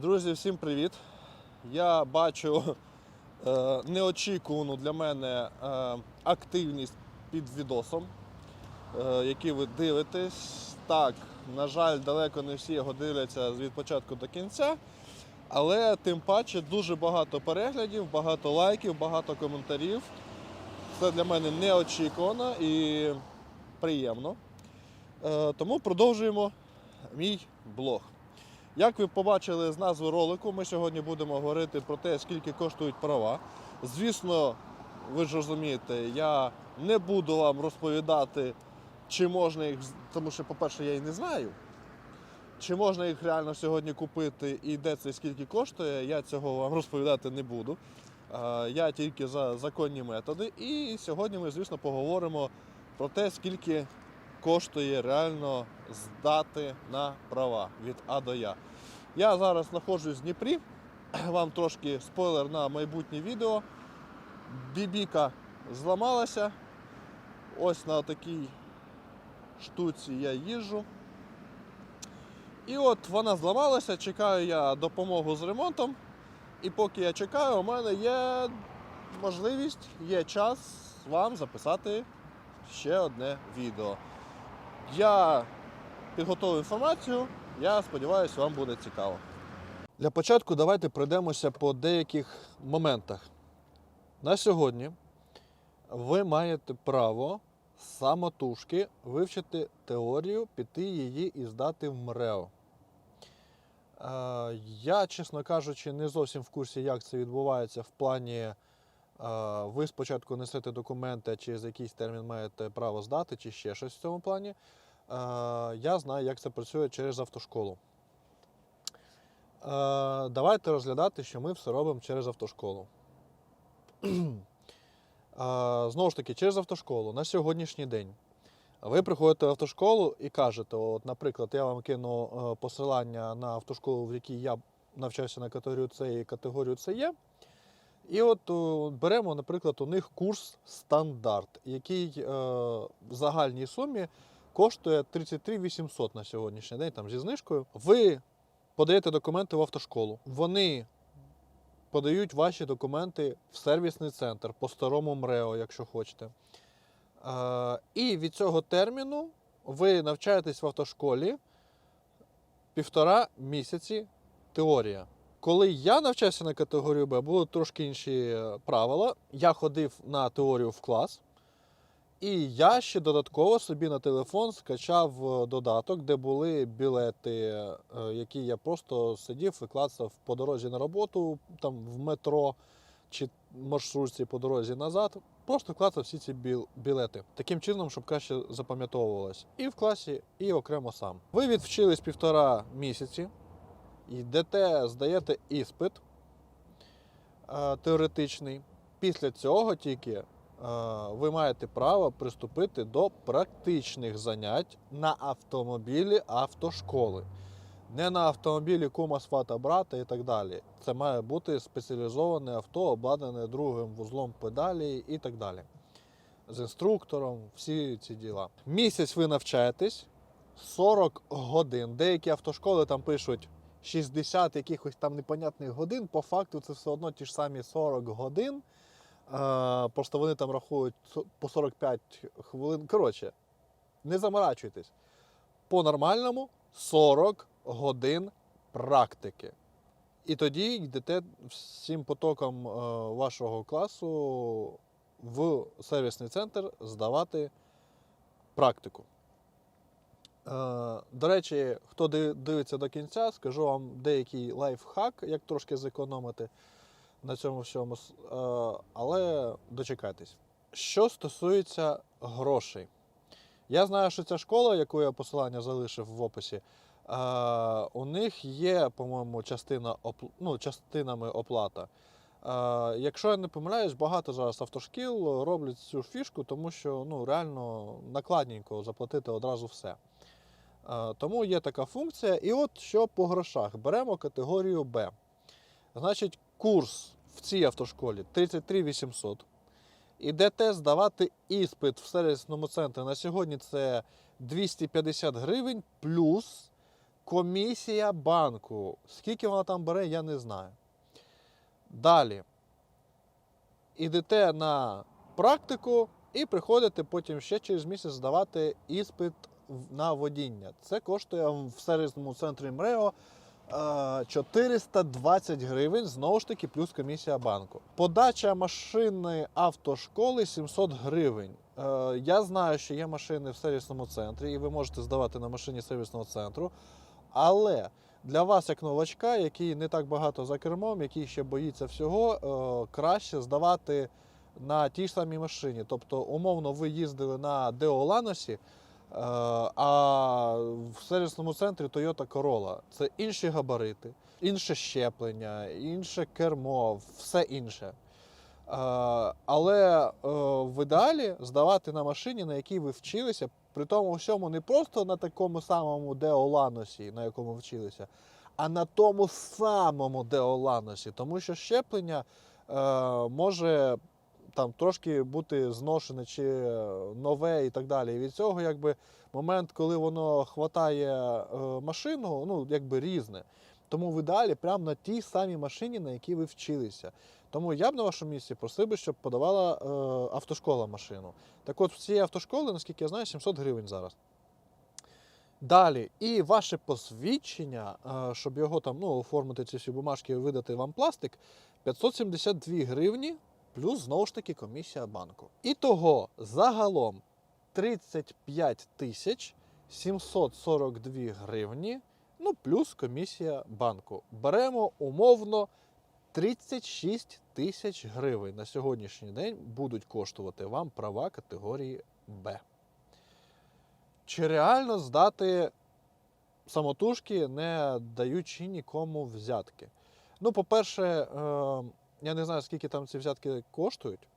Друзі, всім привіт! Я бачу е, неочікувану для мене е, активність під відосом, е, який ви дивитесь. Так, на жаль, далеко не всі його дивляться від початку до кінця, але тим паче дуже багато переглядів, багато лайків, багато коментарів. Це для мене неочікувано і приємно. Е, тому продовжуємо мій блог. Як ви побачили з назви ролику, ми сьогодні будемо говорити про те, скільки коштують права. Звісно, ви ж розумієте, я не буду вам розповідати, чи можна їх, тому що, по-перше, я і не знаю. Чи можна їх реально сьогодні купити і де це скільки коштує, я цього вам розповідати не буду. Е, Я тільки за законні методи. І сьогодні ми, звісно, поговоримо про те, скільки коштує реально здати на права від А до Я. Я зараз знаходжусь в Дніпрі. Вам трошки спойлер на майбутнє відео. Бібіка зламалася. Ось на такій штуці я їжджу. І от вона зламалася, чекаю я допомогу з ремонтом. І поки я чекаю, у мене є можливість, є час вам записати ще одне відео. Я підготовив інформацію, я сподіваюся, вам буде цікаво. Для початку давайте пройдемося по деяких моментах. На сьогодні ви маєте право самотужки вивчити теорію, піти її і здати в МРЕО. Е, Я, чесно кажучи, не зовсім в курсі, як це відбувається в плані. Ви спочатку несете документи, а через якийсь термін маєте право здати, чи ще щось в цьому плані. Я знаю, як це працює через автошколу. Давайте розглядати, що ми все робимо через автошколу. Знову ж таки, через автошколу на сьогоднішній день. Ви приходите в автошколу і кажете, от, наприклад, я вам кину е, посилання на автошколу, в якій я навчався на категорію С і категорію СЕ. І от беремо, наприклад, у них курс стандарт, який е, в загальній сумі коштує 33 800 на сьогоднішній день, там зі знижкою. Ви подаєте документи в автошколу. Вони подають ваші документи в сервісний центр по старому МРЕО, якщо хочете. Е, і від цього терміну ви навчаєтесь в автошколі півтора місяці теорія. Коли я навчався на категорію Б, були трошки інші е, правила. Я ходив на теорію в клас, і я ще додатково собі на телефон скачав е, додаток, де були білети, е, які я просто сидів і клацав по дорозі на роботу, там в метро чи маршрутці по дорозі назад. Просто клацав всі ці білети. Таким чином, щоб краще запам'ятовувалось. І в класі, і окремо сам. Ви відвчились півтора місяці, йдете, здаєте іспит е, теоретичний. Після цього тільки е, ви маєте право приступити до практичних занять на автомобілі автошколи. Не на автомобілі кума свата брата і так далі. Це має бути спеціалізоване авто, обладнане другим вузлом педалі і так далі. З інструктором, всі ці діла. Місяць ви навчаєтесь, 40 годин. Деякі автошколи там пишуть 60 якихось там непонятних годин. По факту це все одно ті ж самі 40 годин. Просто вони там рахують по 45 хвилин. Коротше, не заморачуйтесь. По-нормальному 40 годин практики. І тоді йдете всім потоком е, вашого класу в сервісний центр здавати практику. Е, До речі, хто дивиться до кінця, скажу вам деякий лайфхак, як трошки зекономити на цьому всьому. е, Але дочекайтесь. Що стосується грошей, я знаю, що ця школа, яку я посилання залишив в описі, е, у них є, по-моєму, частина ну, частинами оплата. Якщо я не помиляюсь, багато зараз автошкіл роблять цю фішку, тому що ну, реально накладненько заплатити одразу все. Тому є така функція. І от що по грошах. Беремо категорію Б. Значить, курс в цій автошколі 33 800. Ідете здавати іспит в сервісному центрі. На сьогодні це 250 гривень плюс комісія банку. Скільки вона там бере, я не знаю. Далі. Ідете на практику і приходите потім ще через місяць здавати іспит на водіння. Це коштує в сервісному центрі МРЕО е, 420 гривень, знову ж таки, плюс комісія банку. Подача машини автошколи 700 гривень. Е, Я знаю, що є машини в сервісному центрі, і ви можете здавати на машині сервісного центру. Але для вас, як новачка, який не так багато за кермом, який ще боїться всього, е, краще здавати на тій самій машині. Тобто, умовно, ви їздили на Део Ланосі, е, а в сервісному центрі Toyota Corolla. Це інші габарити, інше щеплення, інше кермо, все інше. Е, Але е, в ідеалі здавати на машині, на якій ви вчилися, при тому всьому не просто на такому самому Деоланосі, на якому вчилися, а на тому самому Деоланосі. Тому що щеплення е, може там трошки бути зношене чи нове і так далі. І від цього, якби момент, коли воно хватає е, машину, ну якби різне. Тому в ідеалі прямо на тій самій машині, на якій ви вчилися. Тому я б на вашому місці просив би, щоб подавала е, автошкола машину. Так от, в цієї автошколи, наскільки я знаю, 700 гривень зараз. Далі, і ваше посвідчення, е, щоб його там ну, оформити ці всі бумажки і видати вам пластик, 572 гривні, плюс знову ж таки комісія банку. І того загалом 35 тисяч 742 гривні, ну плюс комісія банку. Беремо умовно 36 тисяч гривень на сьогоднішній день будуть коштувати вам права категорії Б. Чи реально здати самотужки, не даючи нікому взятки? Ну, по-перше, е, я не знаю, скільки там ці взятки коштують.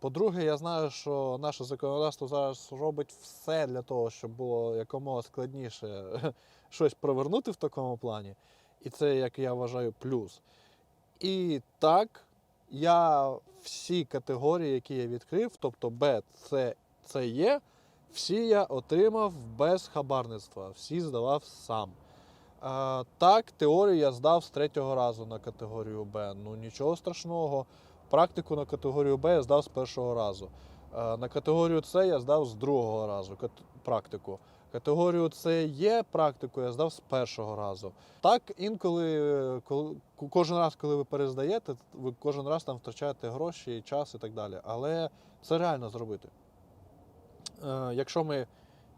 По-друге, я знаю, що наше законодавство зараз робить все для того, щоб було якомога складніше щось провернути в такому плані. І це, як я вважаю, плюс. І так, я всі категорії, які я відкрив, тобто Б, С, С, Є, всі я отримав без хабарництва, всі здавав сам. Так, теорію я здав з третього разу на категорію Б. Ну нічого страшного. Практику на категорію Б я здав з першого разу. На категорію С я здав з другого разу практику. Категорію С є практику я здав з першого разу. Так, інколи, е, коли, кожен раз, коли ви перездаєте, ви кожен раз там втрачаєте гроші, час і так далі. Але це реально зробити. Е, якщо ми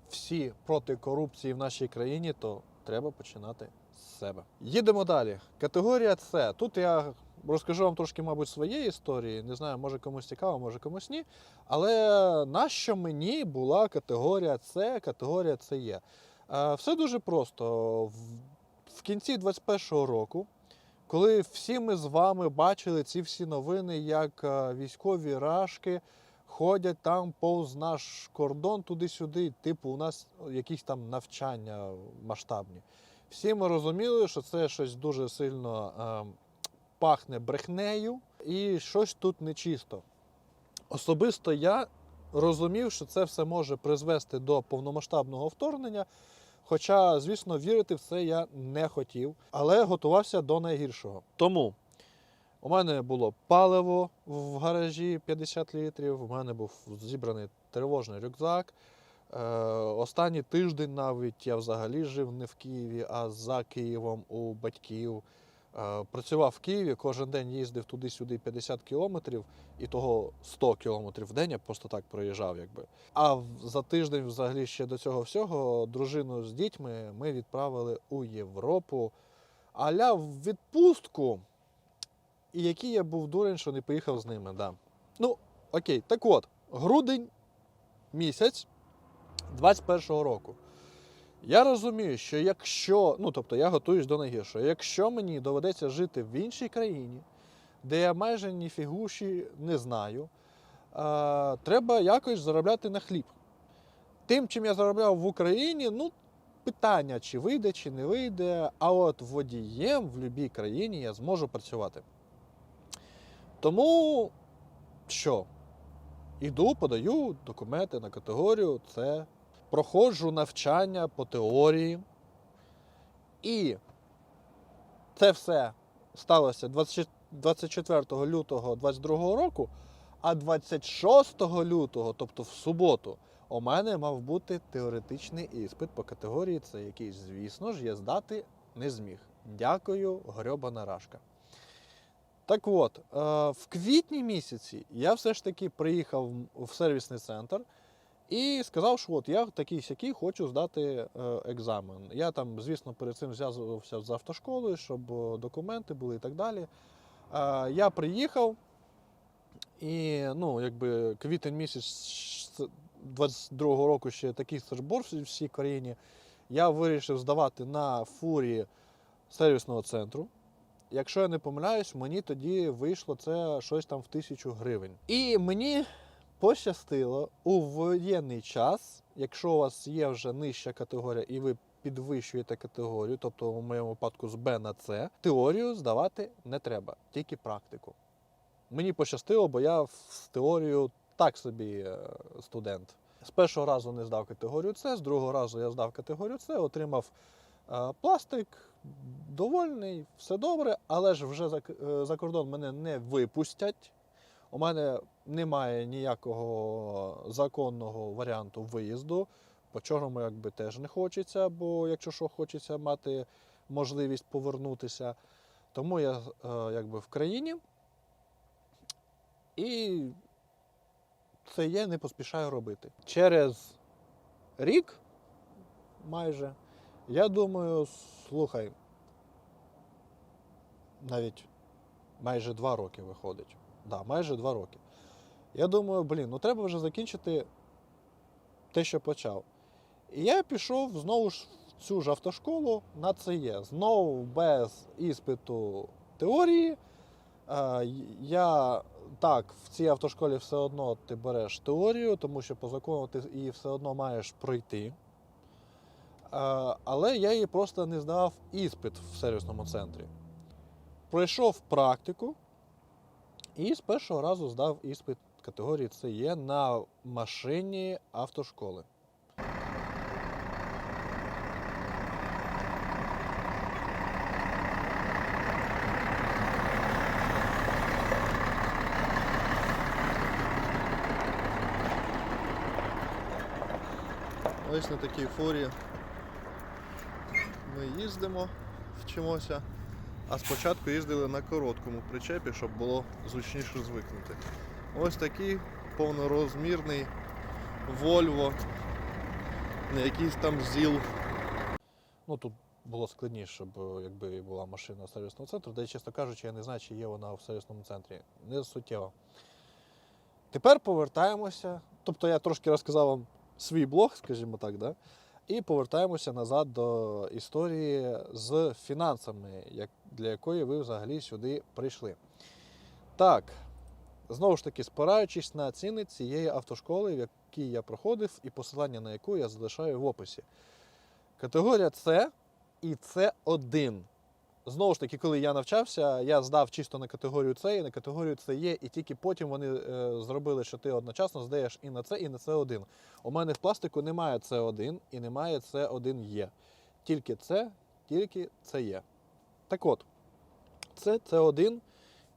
всі проти корупції в нашій країні, то треба починати з себе. Їдемо далі. Категорія С. Тут я розкажу вам трошки, мабуть, своєї історії. Не знаю, може комусь цікаво, може комусь ні. Але нащо мені була категорія С, категорія СЕ? Е, Все дуже просто. В- В кінці 21-го року, коли всі ми з вами бачили ці всі новини, як е, військові рашки ходять там повз наш кордон туди-сюди, типу, у нас якісь там навчання масштабні. Всі ми розуміли, що це щось дуже сильно е, пахне брехнею і щось тут нечисто. Особисто я розумів, що це все може призвести до повномасштабного вторгнення. Хоча, звісно, вірити в це я не хотів, але готувався до найгіршого. Тому у мене було паливо в гаражі 50 літрів, у мене був зібраний тривожний рюкзак. Е, останній тиждень навіть я взагалі жив не в Києві, а за Києвом у батьків. Е, працював в Києві, кожен день їздив туди-сюди 50 кілометрів, і того 100 кілометрів в день я просто так проїжджав. Якби. А за тиждень, взагалі, ще до цього всього, дружину з дітьми ми відправили у Європу, аля в відпустку. І який я був дурень, що не поїхав з ними. Да. Ну, окей, так от, грудень місяць 21-го року. Я розумію, що якщо, ну тобто я готуюсь до найгіршого, якщо мені доведеться жити в іншій країні, де я майже ні фігуші не знаю, а, треба якось заробляти на хліб. Тим, чим я заробляв в Україні, ну, питання, чи вийде, чи не вийде. А от водієм в будь-якій країні я зможу працювати. Тому що? Іду, подаю документи на категорію, це проходжу навчання по теорії. І це все сталося 24 лютого 2022 року, а 26 лютого, тобто в суботу, у мене мав бути теоретичний іспит по категорії С, який, звісно ж, я здати не зміг. Дякую, грьобана рашка. Так от, е, в квітні місяці я все ж таки приїхав в сервісний центр і сказав, що от я такий сякий хочу здати е, екзамен. Я там, звісно, перед цим зв'язувався з автошколою, щоб е, документи були і так далі. Я приїхав, і ну, якби квітень місяць 22-го року ще такий сержбор в всій країні. Я вирішив здавати на фурі сервісного центру. Якщо я не помиляюсь, мені тоді вийшло це щось там в тисячу гривень. І мені пощастило у воєнний час, якщо у вас є вже нижча категорія і ви підвищуєте категорію, тобто у моєму випадку з Б на С, теорію здавати не треба, тільки практику. Мені пощастило, бо я в теорію так собі е, студент. З першого разу не здав категорію С, з другого разу я здав категорію С, отримав е, пластик, довольний, все добре, але ж вже за, е, за кордон мене не випустять. У мене немає ніякого законного варіанту виїзду. По чорному якби теж не хочеться, бо якщо що хочеться мати можливість повернутися. Тому я е, якби в країні. І це я не поспішаю робити. Через рік майже, я думаю, слухай, навіть майже два роки виходить. Да, майже два роки. Я думаю, блін, ну треба вже закінчити те, що почав. І я пішов знову ж в цю ж автошколу на ЦЕ. Знову без іспиту теорії. Е, Я так, в цій автошколі все одно ти береш теорію, тому що по закону ти її все одно маєш пройти. Але я її просто не здавав іспит в сервісному центрі. Пройшов практику і з першого разу здав іспит категорії ЦЕ на машині автошколи. Ось на такій фурі ми їздимо, вчимося. А спочатку їздили на короткому причепі, щоб було зручніше звикнути. Ось такий повнорозмірний Volvo, не якийсь там ЗІЛ. Ну тут було складніше, щоб е, якби була машина сервісного центру, де, чесно кажучи, я не знаю, чи є вона в сервісному центрі. Не суттєво. Тепер повертаємося. Тобто я трошки розказав вам свій блог, скажімо так, да? І повертаємося назад до історії з фінансами, для якої ви взагалі сюди прийшли. Так, знову ж таки, спираючись на ціни цієї автошколи, в якій я проходив, і посилання на яку я залишаю в описі. Категорія С і С1. Знову ж таки, коли я навчався, я здав чисто на категорію С і на категорію С є, і тільки потім вони е, зробили, що ти одночасно здаєш і на С, і на С1. У мене в пластику немає С1 і немає С1 є. Тільки С, тільки є. Так от, це С1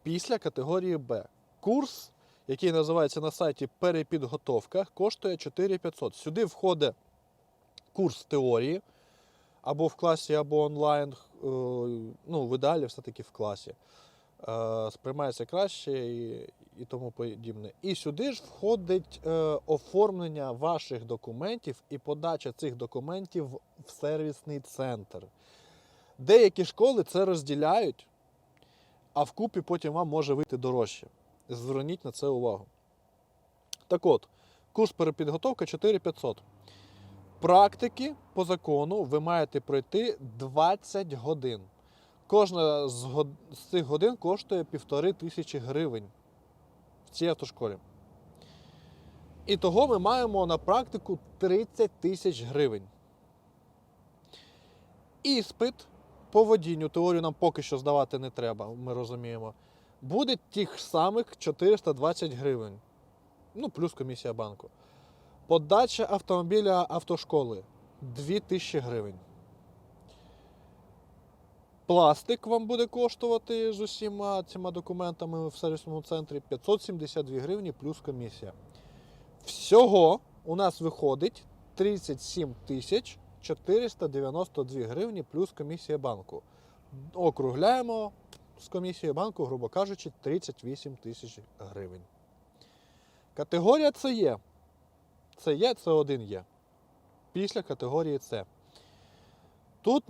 після категорії Б. Курс, який називається на сайті перепідготовка, коштує 4500. Сюди входить курс теорії або в класі, або онлайн. Е, Ну, в ідеалі все-таки в класі. Е, Сприймається краще і, і тому подібне. І сюди ж входить е, оформлення ваших документів і подача цих документів в сервісний центр. Деякі школи це розділяють, а вкупі потім вам може вийти дорожче. Зверніть на це увагу. Так от, курс перепідготовка 4500. Практики по закону ви маєте пройти 20 годин. Кожна з, год... з цих годин коштує півтори тисячі гривень в цій автошколі. І того ми маємо на практику 30 тисяч гривень. Іспит по водінню, теорію нам поки що здавати не треба, ми розуміємо. Буде тих самих 420 гривень. Ну, плюс комісія банку. Подача автомобіля автошколи 2000 гривень. Пластик вам буде коштувати з усіма цими документами в сервісному центрі 572 гривні плюс комісія. Всього у нас виходить 37 тисяч 492 гривні плюс комісія банку. Округляємо з комісією банку, грубо кажучи, 38 тисяч гривень. Категорія це є. Це є, це один є. Після категорії С. Тут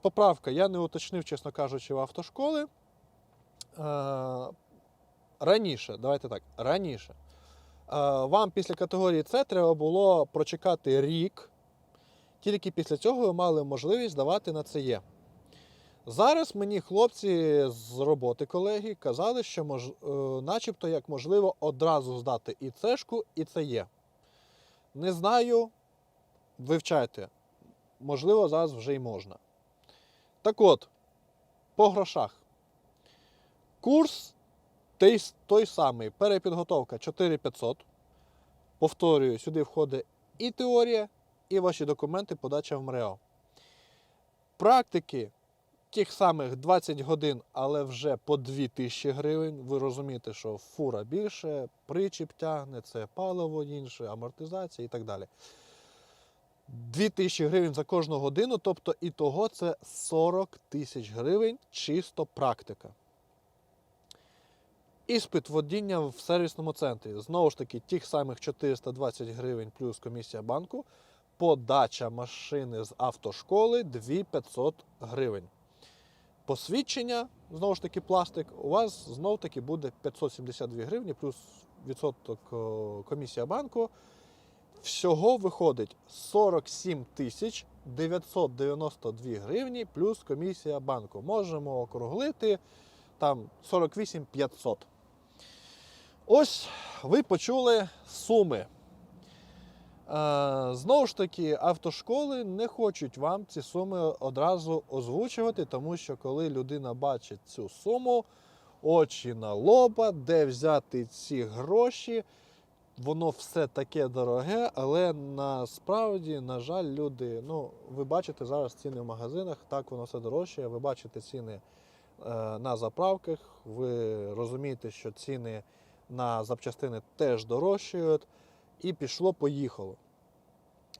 поправка, я не уточнив, чесно кажучи, в автошколи. Е, раніше, давайте так, раніше. Е, вам після категорії С треба було прочекати рік. Тільки після цього ви мали можливість здавати на ЦЕ. Зараз мені хлопці з роботи колеги казали, що мож, е, начебто як можливо одразу здати і цешку, і ЦЕ. Не знаю, вивчайте. Можливо, зараз вже й можна. Так от, по грошах. Курс той, той самий. Перепідготовка 4500. Повторюю, сюди входить і теорія, і ваші документи, подача в МРЕО. Практики тих самих 20 годин, але вже по 2000 гривень. Ви розумієте, що фура більше, причіп тягне, це паливо інше, амортизація і так далі. 2000 гривень за кожну годину, тобто і того це 40 тисяч гривень чисто практика. Іспит водіння в сервісному центрі. Знову ж таки, тих самих 420 гривень плюс комісія банку. Подача машини з автошколи 2500 гривень. Посвідчення, знову ж таки, пластик, у вас знову таки буде 572 гривні плюс відсоток комісія банку. Всього виходить 47 тисяч 992 гривні плюс комісія банку. Можемо округлити там 48 500. Ось ви почули суми. Е, Знову ж таки, автошколи не хочуть вам ці суми одразу озвучувати, тому що коли людина бачить цю суму, очі на лоба, де взяти ці гроші, воно все таке дороге, але насправді, на жаль, люди, ну, ви бачите зараз ціни в магазинах, так воно все дорожче, ви бачите ціни е, на заправках, ви розумієте, що ціни на запчастини теж дорожчають, і пішло-поїхало.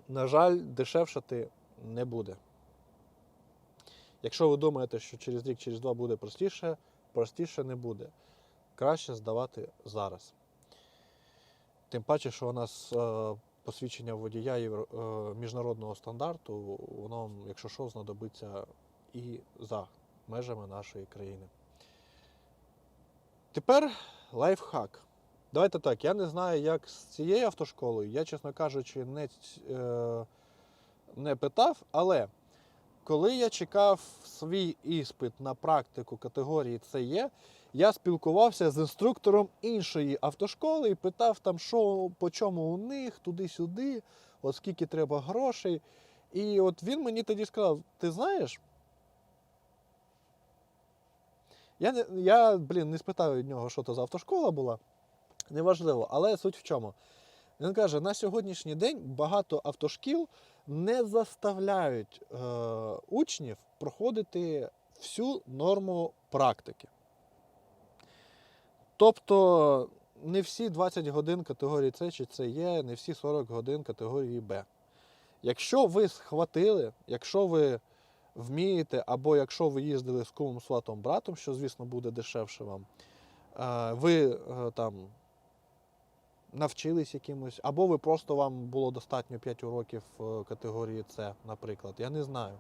На жаль, дешевшати не буде. Якщо ви думаєте, що через рік, через два буде простіше, простіше не буде. Краще здавати зараз. Тим паче, що у нас е, посвідчення водія е, міжнародного стандарту, воно, якщо що, знадобиться і за межами нашої країни. Тепер лайфхак. Давайте так, я не знаю, як з цією автошколою. Я, чесно кажучи, не, е, не питав, але коли я чекав свій іспит на практику категорії ЦЕ, я спілкувався з інструктором іншої автошколи і питав там, що по чому у них, туди-сюди, от скільки треба грошей. І от він мені тоді сказав: ти знаєш? Я, я блін, не спитав від нього, що то за автошкола була. Неважливо, але суть в чому. Він каже: на сьогоднішній день багато автошкіл не заставляють е, учнів проходити всю норму практики. Тобто не всі 20 годин категорії С чи С є, не всі 40 годин категорії Б. Якщо ви схватили, якщо ви вмієте, або якщо ви їздили з кумом, сватом, братом, що, звісно, буде дешевше вам, е, ви е, там навчились якимось, або ви просто вам було достатньо 5 уроків е, категорії С, наприклад. Я не знаю.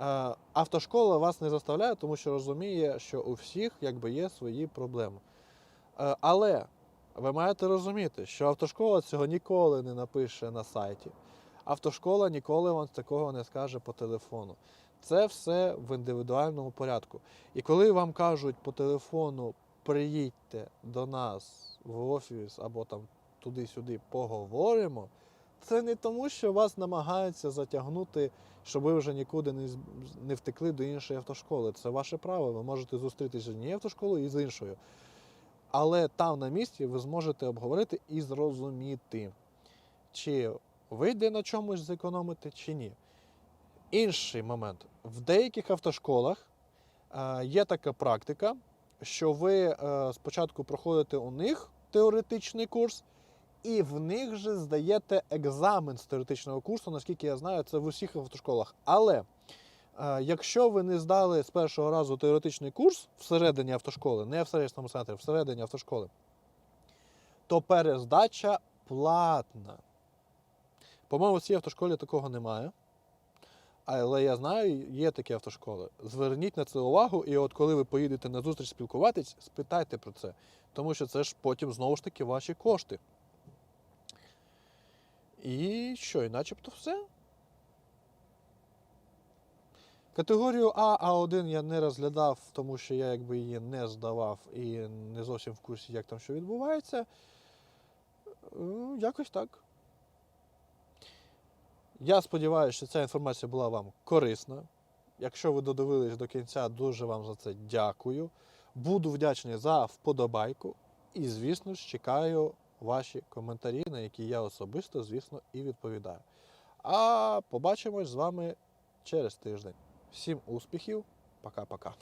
Е, Автошкола вас не заставляє, тому що розуміє, що у всіх якби є свої проблеми. Е, Але ви маєте розуміти, що автошкола цього ніколи не напише на сайті. Автошкола ніколи вам такого не скаже по телефону. Це все в індивідуальному порядку. І коли вам кажуть по телефону приїдьте до нас в офіс або там туди-сюди поговоримо, це не тому, що вас намагаються затягнути, щоб ви вже нікуди не, не втекли до іншої автошколи. Це ваше право. Ви можете зустрітися з однією автошколою і з іншою. Але там на місці ви зможете обговорити і зрозуміти, чи вийде на чомусь зекономити, чи ні. Інший момент. В деяких автошколах Е, Є така практика, що ви е, спочатку проходите у них теоретичний курс, і в них же здаєте екзамен з теоретичного курсу, наскільки я знаю, це в усіх автошколах. Але е, якщо ви не здали з першого разу теоретичний курс всередині автошколи, не в сервісному центрі, всередині автошколи, то перездача платна. По-моєму, в цій автошколі такого немає. Але я знаю, є такі автошколи. Зверніть на це увагу, і от коли ви поїдете на зустріч спілкуватись, спитайте про це. Тому що це ж потім знову ж таки ваші кошти. І що, і начебто все. Категорію А, А1 я не розглядав, тому що я якби її не здавав і не зовсім в курсі, як там що відбувається. Якось так. Я сподіваюся, що ця інформація була вам корисна. Якщо ви додивились до кінця, дуже вам за це дякую. Буду вдячний за вподобайку. І, звісно ж, чекаю ваші коментарі, на які я особисто, звісно, і відповідаю. А побачимось з вами через тиждень. Всім успіхів, пока-пока.